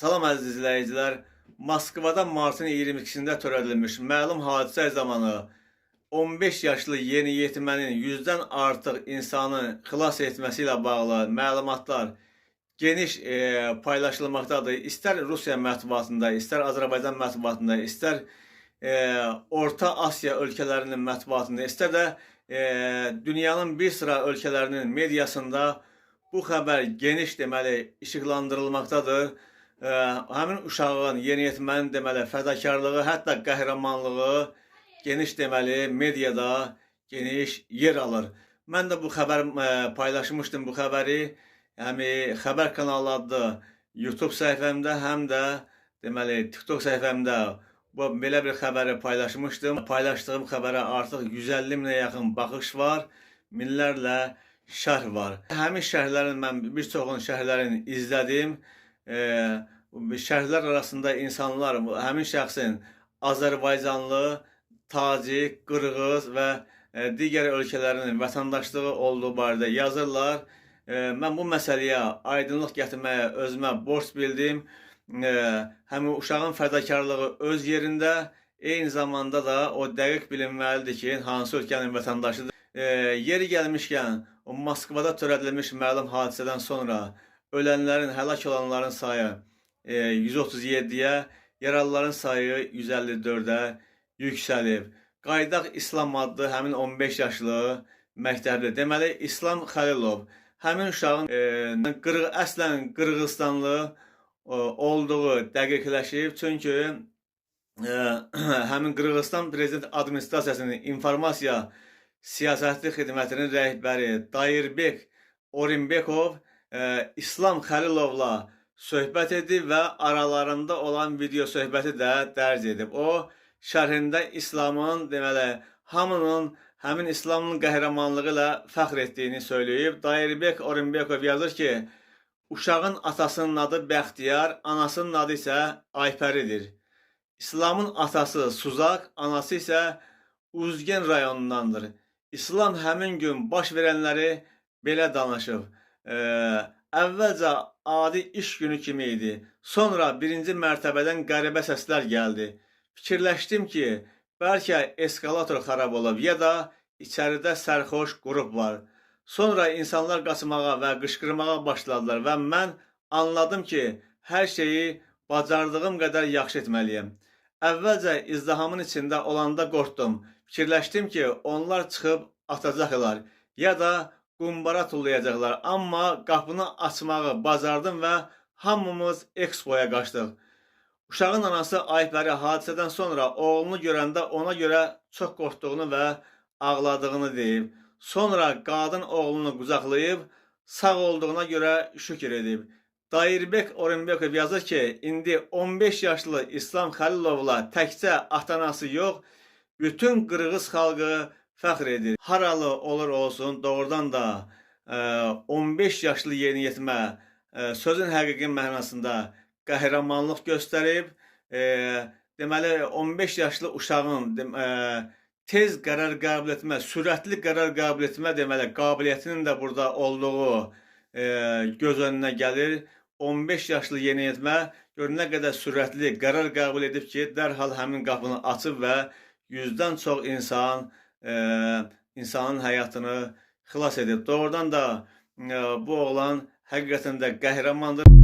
Salam əziz izləyicilər. Moskvada martın 22-sində törədilmiş məlum hadisə zamanı 15 yaşlı yeniyetmənin 100-dən artıq insanı xilas etməsi ilə bağlı məlumatlar geniş e, paylaşılmaqdadır. İstər Rusiya mətbuatında, istər Azərbaycan mətbuatında, istər e, Orta Asiya ölkələrinin mətbuatında, istər də e, dünyanın bir sıra ölkələrinin mediasında bu xəbər geniş deməli işıqlandırılmaqdadır. Ə, həmin uşağın, yeniyetmənin deməli fədakarlığı, hətta qəhrəmanlığı geniş deməli mediada geniş yer alır. Mən də bu xəbər ə, paylaşmışdım bu xəbəri. Həmi xəbər kanalı adlı YouTube səhifəmdə, həm də deməli TikTok səhifəmdə bu belə bir xəbəri paylaşmışdım. Paylaşdığım xəbərə artıq 150 minə yaxın baxış var, minlərlə şərh var. Həmin şərhlərin mən bir çoxunu şərhlərini izlədim. Ee, şərhlər arasında insanlar həmin şəxsin Azərbaycanlı, Tacik, Qırğız və e, digər ölkələrin vətəndaşlığı olduğu barədə yazırlar. E, Mən bu məsələyə aydınlıq gətirməyə özümə borc bildim. E, Həmin uşağın fədakarlığı öz yerində, eyni zamanda da o dəqiq bilinməlidir ki, hansı ölkənin vətəndaşıdır. Yeri gəlmişkən, Moskvada törədilmiş məlum hadisədən sonra ölənlərin, həlak olanların sayı 137-yə, yaralıların sayı 154-ə yüksəlib. Qaydaq İslam adlı həmin 15 yaşlı məktəbli, deməli İslam Xəlilov həmin uşağın e, qırğı, əslən Qırğızstanlı e, olduğu dəqiqləşib. Çünki e, həmin Qırğızstan prezident administrasiyasının informasiya siyasəti xidmətinin rəhbəri Dayirbek Orinbekov e, İslam Xəlilovla söhbət edib və aralarında olan video söhbəti də dərc edib. O şərhində İslamın deməli hamının həmin İslamın qəhrəmanlığı ilə fəxr etdiyini söyləyib. Dayirbek Orinbekov yazır ki, uşağın atasının adı Bəxtiyar, anasının adı isə Aypəridir. İslamın atası Suzak, anası isə Uzgen rayonundandır. İslam həmin gün baş verənləri belə danışıb. Ee, əvvəlcə adi iş günü kimi idi. Sonra birinci mərtəbədən qəribə səslər gəldi. Fikirləşdim ki, bəlkə eskalator xarab olub ya da içəridə sərxoş qrup var. Sonra insanlar qaçmağa və qışqırmağa başladılar və mən anladım ki, hər şeyi bacardığım qədər yaxşı etməliyəm. Əvvəlcə izdihamın içində olanda qorxdum. Fikirləşdim ki, onlar çıxıb atacaqlar ya da qumbara tullayacaqlar. Amma qapını açmağı bacardım və hamımız ekspoya qaçdıq. Uşağın anası Aypəri hadisədən sonra oğlunu görəndə ona görə çox qorxduğunu və ağladığını deyib. Sonra qadın oğlunu qucaqlayıb sağ olduğuna görə şükür edib. Dayirbek Orenbekov yazır ki, indi 15 yaşlı İslam Xəlilovla təkcə atanası yox, bütün Qırğız xalqı fəxr. Haralı olur olsun, doğrudan da e, 15 yaşlı yeniyetmə e, sözün həqiqi mənasında qəhrəmanlıq göstərib. E, deməli 15 yaşlı uşağın e, tez qərar qəbul etmə, sürətli qərar qəbul etmə deməli qabiliyyətinin də burada olduğu e, göz önünə gəlir. 15 yaşlı yeniyetmə gör nə qədər sürətli qərar qəbul edib ki, dərhal həmin qapını açıb və yüzdən çox insan e, insanın həyatını xilas edib. Doğrudan da e, bu oğlan həqiqətən də qəhrəmandır.